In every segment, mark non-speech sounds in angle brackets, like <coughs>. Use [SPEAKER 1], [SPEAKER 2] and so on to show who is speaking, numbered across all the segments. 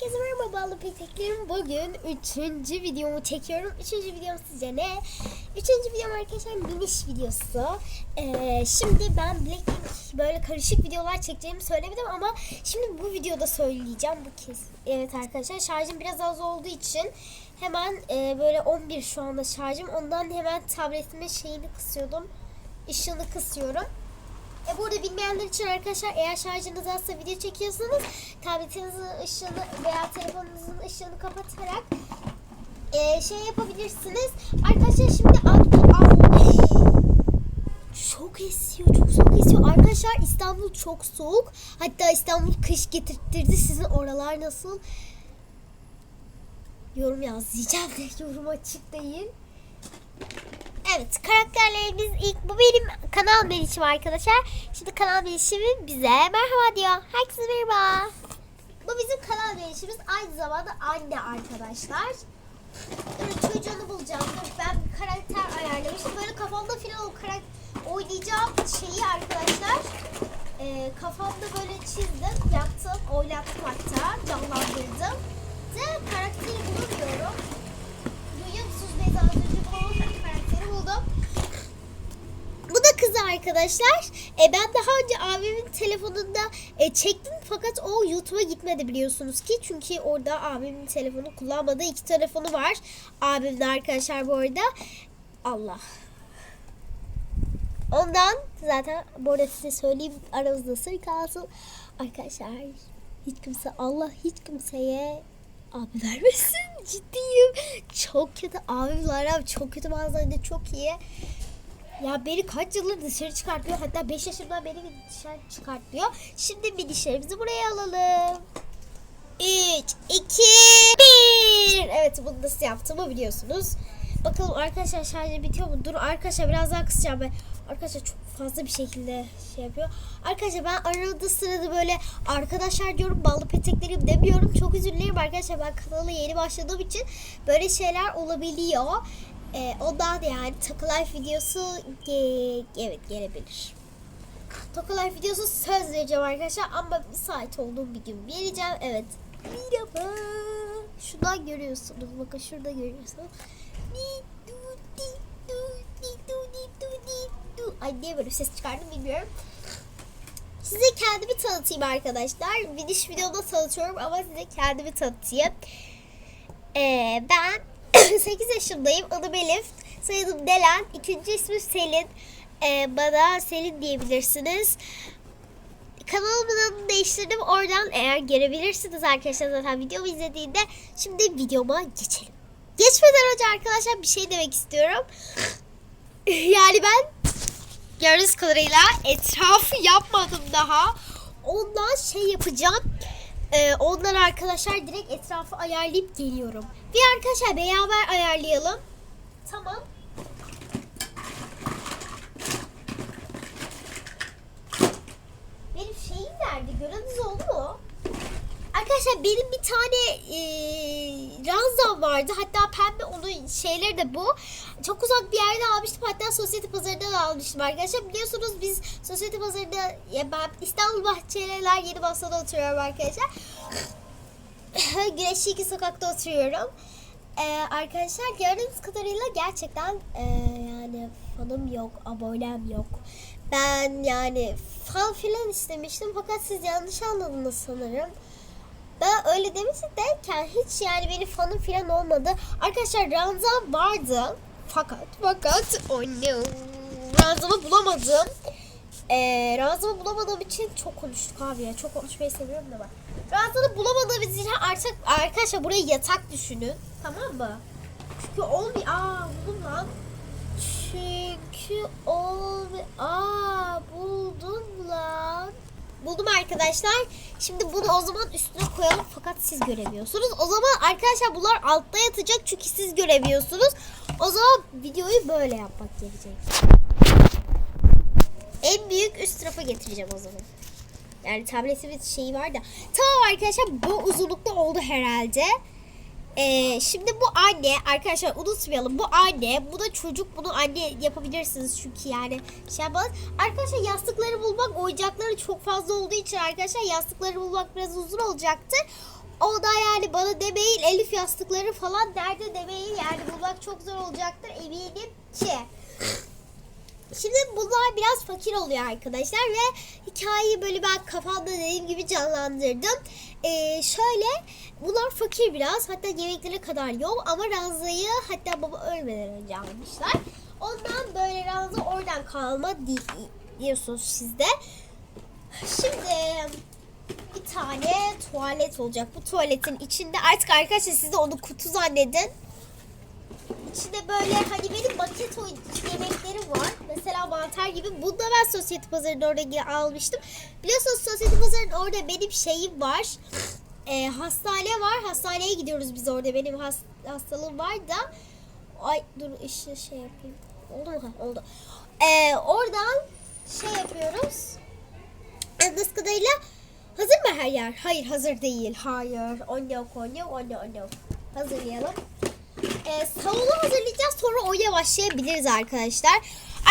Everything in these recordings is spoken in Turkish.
[SPEAKER 1] Herkese merhaba bağlı peteklerim. Bugün üçüncü videomu çekiyorum. Üçüncü videom sizce ne? Üçüncü videom arkadaşlar miniş videosu. Ee, şimdi ben Blackpink böyle karışık videolar çekeceğimi söylemedim ama şimdi bu videoda söyleyeceğim bu kez. Evet arkadaşlar şarjım biraz az olduğu için hemen e, böyle 11 şu anda şarjım. Ondan hemen tabletimin şeyini kısıyordum. Işığını kısıyorum. Burada bilmeyenler için arkadaşlar eğer şarjınız azsa video çekiyorsanız tabletinizin ışığını veya telefonunuzun ışığını kapatarak e, şey yapabilirsiniz. Arkadaşlar şimdi çok esiyor, çok soğuk esiyor. Arkadaşlar İstanbul çok soğuk. Hatta İstanbul kış getirtirdi. Sizin oralar nasıl? Yorum yaz diyeceğim de yorum açık değil. Evet karakterlerimiz ilk bu benim kanal değişimi arkadaşlar. Şimdi kanal değişimi bize merhaba diyor. Herkese merhaba. Bu bizim kanal değişimimiz aynı zamanda anne arkadaşlar. Dur çocuğunu bulacağım. Dur ben bir karakter ayarlamıştım. Böyle kafamda falan o karakter oynayacağım şeyi arkadaşlar. Ee, kafamda böyle çizdim, yaptım, oynattım hatta, canlandırdım. Ve karakteri bulamıyorum. Duyuyor musunuz Beyza? Az önce bu karakteri buldum. Bu da kızı arkadaşlar. E, ben daha önce abimin telefonunda e, çektim fakat o YouTube'a gitmedi biliyorsunuz ki. Çünkü orada abimin telefonu kullanmadığı iki telefonu var. Abimin arkadaşlar bu arada. Allah. Ondan zaten bu arada size söyleyeyim aramızda sır kalsın. Arkadaşlar hiç kimse Allah hiç kimseye abi vermesin <laughs> ciddiyim. Çok kötü abimler abi çok kötü manzarada çok iyi. Ya beni kaç yıldır dışarı çıkartıyor. Hatta 5 yaşımdan beri dışarı çıkartıyor. Şimdi minişlerimizi buraya alalım. 3, 2, 1. Evet bunu nasıl yaptığımı biliyorsunuz. Bakalım arkadaşlar şarjı bitiyor mu? Dur arkadaşlar biraz daha kısacağım ben. Arkadaşlar çok fazla bir şekilde şey yapıyor. Arkadaşlar ben arada sırada böyle arkadaşlar diyorum ballı peteklerim demiyorum. Çok dilerim arkadaşlar ben kanala yeni başladığım için böyle şeyler olabiliyor. Ee, ondan yani Takı Life videosu ge- evet gelebilir. Takı Life videosu söz vereceğim arkadaşlar ama müsait olduğum bir gün vereceğim. Evet. Merhaba. Şuradan görüyorsunuz. Bakın şurada görüyorsunuz. Ay niye böyle ses çıkardım bilmiyorum. Size kendimi tanıtayım arkadaşlar. Biniş videoda tanıtıyorum ama size kendimi tanıtayım. Ee, ben 8 yaşındayım. Adım Elif. Soyadım Delen. İkinci ismim Selin. Ee, bana Selin diyebilirsiniz. Kanalımın adını değiştirdim. Oradan eğer görebilirsiniz arkadaşlar zaten videomu izlediğinde. Şimdi videoma geçelim. Geçmeden önce arkadaşlar bir şey demek istiyorum. <laughs> yani ben gördüğünüz kadarıyla etrafı yapmadım daha. Ondan şey yapacağım. Ee, ondan arkadaşlar direkt etrafı ayarlayıp geliyorum. Bir arkadaşlar beraber ayarlayalım. Tamam. Benim şeyim nerede? Gördünüz oldu mu? Arkadaşlar benim bir tane e, ranzam vardı. Hatta pembe onun şeyleri de bu. Çok uzak bir yerde almıştım. Hatta sosyete pazarından almıştım arkadaşlar. Biliyorsunuz biz sosyete pazarında ya ben İstanbul Bahçeliler Yeni Masa'da oturuyorum arkadaşlar. <laughs> Güneşli iki sokakta oturuyorum. Ee, arkadaşlar gördüğünüz kadarıyla gerçekten e, yani fanım yok, abonem yok. Ben yani fan filan istemiştim fakat siz yanlış anladınız sanırım. Ben öyle demiştim derken hiç yani benim fanım filan olmadı. Arkadaşlar ranzam vardı. Fakat fakat oh no. Ranzamı bulamadım. Ee, ranzamı bulamadığım için çok konuştuk abi ya. Çok konuşmayı seviyorum da ben. Ranzamı bulamadığımız için artık arkadaşlar buraya yatak düşünün. Tamam mı? Çünkü olmuyor. Aa buldum lan. Çünkü olmuyor. Aa buldum lan. Buldum arkadaşlar. Şimdi bunu o zaman üstüne koyalım fakat siz göremiyorsunuz. O zaman arkadaşlar bunlar altta yatacak çünkü siz göremiyorsunuz. O zaman videoyu böyle yapmak gerekecek. En büyük üst tarafa getireceğim o zaman. Yani tabletimin şeyi var da. Tamam arkadaşlar bu uzunlukta oldu herhalde. Ee, şimdi bu anne arkadaşlar unutmayalım bu anne bu da çocuk bunu anne yapabilirsiniz çünkü yani şey yapalım. Arkadaşlar yastıkları bulmak oyuncakları çok fazla olduğu için arkadaşlar yastıkları bulmak biraz uzun olacaktır. O da yani bana demeyin Elif yastıkları falan nerede demeyin yani bulmak çok zor olacaktır eminim ki. Şimdi bunlar biraz fakir oluyor arkadaşlar ve hikayeyi böyle ben kafamda dediğim gibi canlandırdım. Ee, şöyle bunlar fakir biraz hatta yemeklere kadar yok ama Ranza'yı hatta baba ölmeden önce almışlar. Ondan böyle Ranza oradan kalma di- diyorsunuz siz de. Şimdi bir tane tuvalet olacak. Bu tuvaletin içinde artık arkadaşlar siz de onu kutu zannedin. İçinde böyle hani benim maket yemekleri var. Mesela mantar gibi. Bunu da ben sosyete pazarında orada almıştım. Biliyorsunuz sosyete pazarında orada benim şeyim var. Ee, hastane var. Hastaneye gidiyoruz biz orada. Benim has- hastalığım var da. Ay dur işte şey yapayım. Oldu mu? Oldu. Ee, oradan şey yapıyoruz. Anladığınız kadarıyla hazır mı her yer? Hayır hazır değil. Hayır. On yok on yok on yok on yok. Hazırlayalım. Ee, salonu hazırlayacağız sonra oya başlayabiliriz arkadaşlar.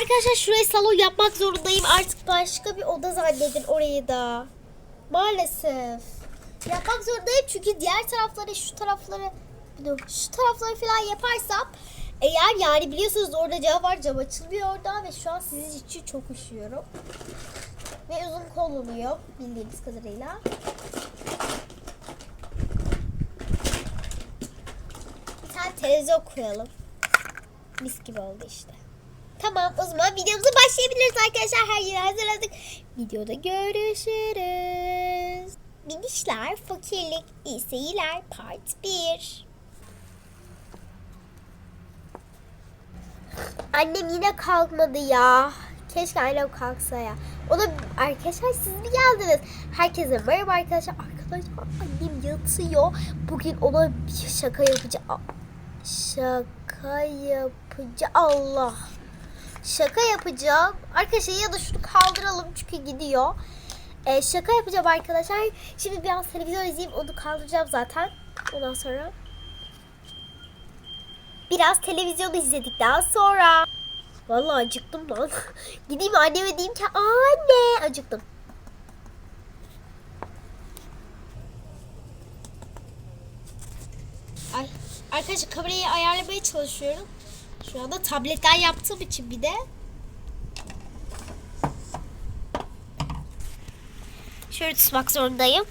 [SPEAKER 1] Arkadaşlar şurayı salon yapmak zorundayım. Artık başka bir oda zannedin orayı da. Maalesef. Yapmak zorundayım çünkü diğer tarafları şu tarafları şu tarafları falan yaparsam eğer yani biliyorsunuz orada cam var cam açılmıyor orada ve şu an sizin için çok üşüyorum. Ve uzun kol oluyor bildiğiniz kadarıyla. Televizyon koyalım. Mis gibi oldu işte. Tamam o zaman videomuza başlayabiliriz arkadaşlar. Her yeri hazırladık. Videoda görüşürüz. Minişler, fakirlik, iyi part 1. Annem yine kalkmadı ya. Keşke annem kalksa ya. O da arkadaşlar siz mi geldiniz? Herkese merhaba arkadaşlar. Arkadaşlar annem yatıyor. Bugün ona bir şaka yapacağım. Şaka yapacağım. Allah. Şaka yapacağım. Arkadaşlar ya da şunu kaldıralım çünkü gidiyor. Ee, şaka yapacağım arkadaşlar. Şimdi biraz televizyon izleyeyim. Onu kaldıracağım zaten. Ondan sonra. Biraz televizyon izledikten sonra. Vallahi acıktım lan. <laughs> Gideyim anneme diyeyim ki anne acıktım. Ay, arkadaşlar kamerayı ayarlamaya çalışıyorum. Şu anda tabletten yaptığım için bir de. Şöyle tutmak zorundayım.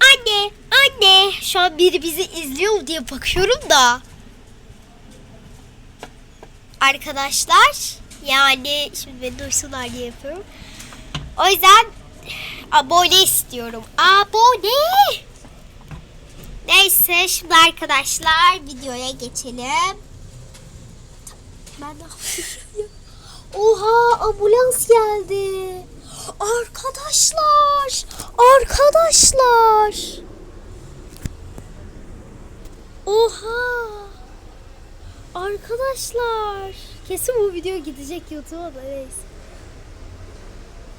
[SPEAKER 1] Anne, anne. Şu an biri bizi izliyor mu diye bakıyorum da. Arkadaşlar, yani şimdi beni duysunlar diye yapıyorum. O yüzden abone istiyorum. Abone. Neyse şimdi arkadaşlar videoya geçelim. Ben ne? Oha ambulans geldi. Arkadaşlar. Arkadaşlar. Oha. Arkadaşlar. Kesin bu video gidecek YouTube'a da neyse.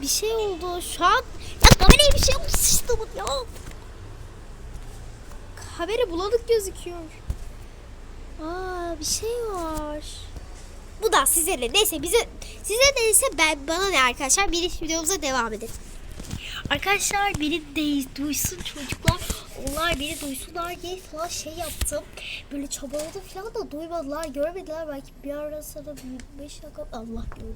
[SPEAKER 1] Bir şey oldu şu an. Ya kameraya bir şey oldu sıçtım ya. Kamera bulanık gözüküyor. Aa bir şey var. Bu da size ne? Neyse bize size neyse ben bana ne arkadaşlar? Bir videomuza devam edelim. Arkadaşlar beni de duysun çocuklar. Onlar beni duysunlar diye falan şey yaptım. Böyle çabaladım falan da duymadılar, görmediler. Belki bir ara sana bir beş dakika Allah bilir.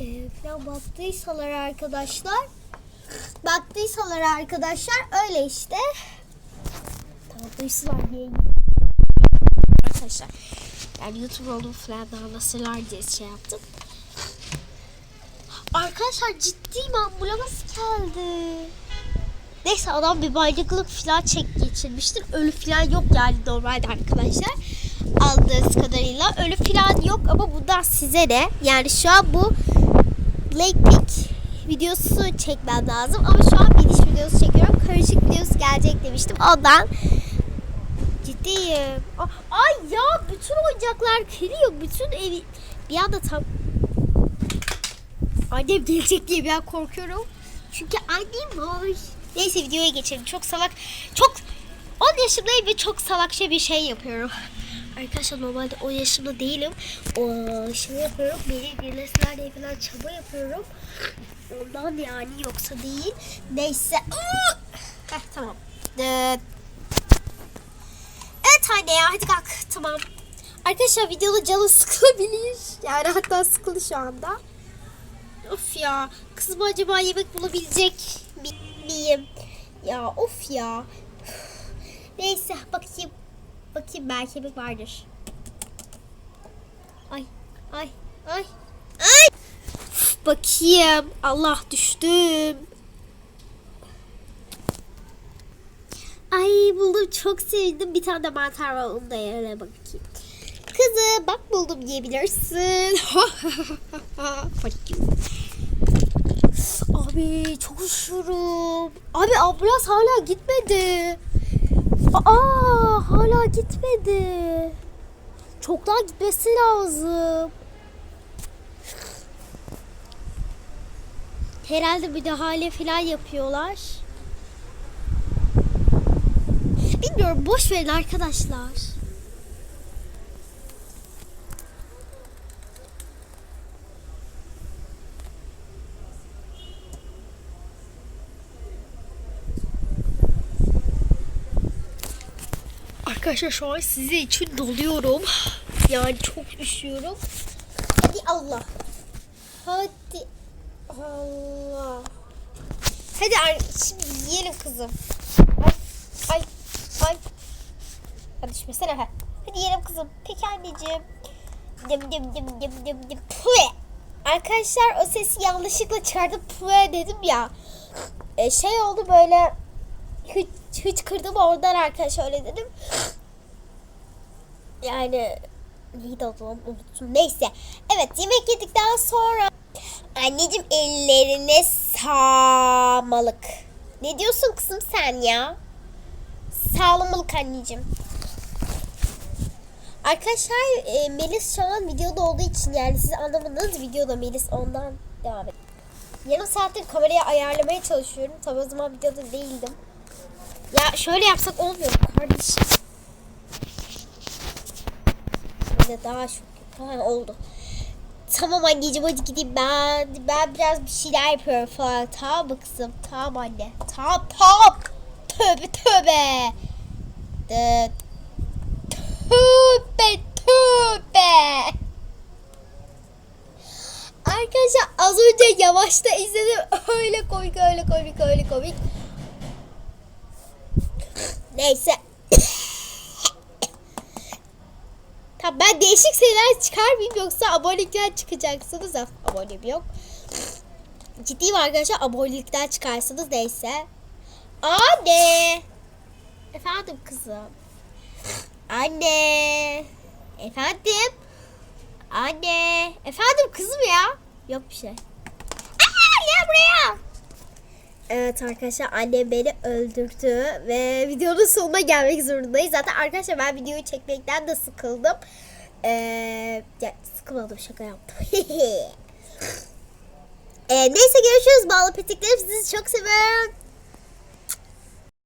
[SPEAKER 1] Ee, falan baktıysalar arkadaşlar. Baktıysalar arkadaşlar öyle işte. Diye arkadaşlar. Yani YouTube olduğumu falan anlasınlar diye şey yaptım. Arkadaşlar ciddiyim ambulans geldi. Neyse adam bir baygınlık falan çek geçirmiştir. Ölü falan yok yani normalde arkadaşlar. Aldığınız kadarıyla ölü falan yok ama bundan size ne? Yani şu an bu Blackpink videosu çekmem lazım ama şu an biniş videosu çekiyorum. Karışık videosu gelecek demiştim. Ondan ciddiyim. Ay ya bütün oyuncaklar kırıyor. Bütün evi bir anda tam Annem gelecek diye ben korkuyorum. Çünkü annem var. Neyse videoya geçelim. Çok salak. Çok 10 yaşındayım ve çok salakça bir şey yapıyorum. Arkadaşlar normalde o yaşımda değilim. O şey yapıyorum. Beni birleştiler diye falan çaba yapıyorum. Ondan yani yoksa değil. Neyse. Heh, tamam. Dıt.
[SPEAKER 2] Anne ya hadi kalk tamam. Arkadaşlar videoda canım <laughs> sıkılabilir. Yani hatta sıkıldı şu anda. Of ya kızım acaba yemek bulabilecek mi- miyim? Ya of ya. <sighs> Neyse bakayım. Bakayım belki yemek vardır. Ay ay ay ay. Bakayım. Allah düştüm. Ay buldum çok sevdim. Bir tane de mantar var onu da yerine bakayım. Kızı bak buldum diyebilirsin. <laughs> Abi çok üşüyorum. Abi ambulans hala gitmedi. Aa hala gitmedi. Çok daha gitmesi lazım. Herhalde müdahale falan yapıyorlar. Bilmiyorum boş verin arkadaşlar. Arkadaşlar şu an size için doluyorum. Yani çok üşüyorum. Hadi Allah. Hadi Allah. Hadi şimdi yiyelim kızım. Ay ay ay. Hadi düşmesene ha. Hadi yiyelim kızım. Peki anneciğim. Dım dım dım dım dım dım. Pue. Arkadaşlar o sesi yanlışlıkla çıkardım. Pue dedim ya. E, şey oldu böyle hiç, hiç kırdım oradan arkadaşlar öyle dedim. Yani neydi o zaman unuttum. Neyse. Evet yemek yedikten sonra anneciğim ellerine sağmalık. Ne diyorsun kızım sen ya? Sağlamalık anneciğim. Arkadaşlar e, Melis şu an videoda olduğu için yani siz anlamadınız videoda Melis ondan devam et. Yarım saattir kamerayı ayarlamaya çalışıyorum. Tabii o zaman videoda değildim. Ya şöyle yapsak olmuyor mu kardeşim. Şöyle daha çok ha, oldu. Tamam anneciğim hadi gideyim ben. Ben biraz bir şeyler yapıyorum falan. Tamam kızım? Tamam anne. Tamam tamam. Tövbe tövbe. De, tövbe tövbe. Arkadaşlar az önce yavaşta izledim. <laughs> Öyle komik öyle komik öyle komik. Neyse. <coughs> Tamam ben değişik şeyler çıkarmayayım yoksa abonelikten çıkacaksınız. Ah, Abonem yok. <coughs> Ciddiyim arkadaşlar abonelikten çıkarsınız neyse. Anne. Efendim kızım. Anne. Efendim. Anne. Efendim kızım ya. Yok bir şey. Aa, gel buraya. Evet arkadaşlar annem beni öldürdü ve videonun sonuna gelmek zorundayız. Zaten arkadaşlar ben videoyu çekmekten de sıkıldım. Ee, ya, sıkılmadım şaka yaptım. <laughs> ee, neyse görüşürüz bağlı peteklerim sizi çok seviyorum.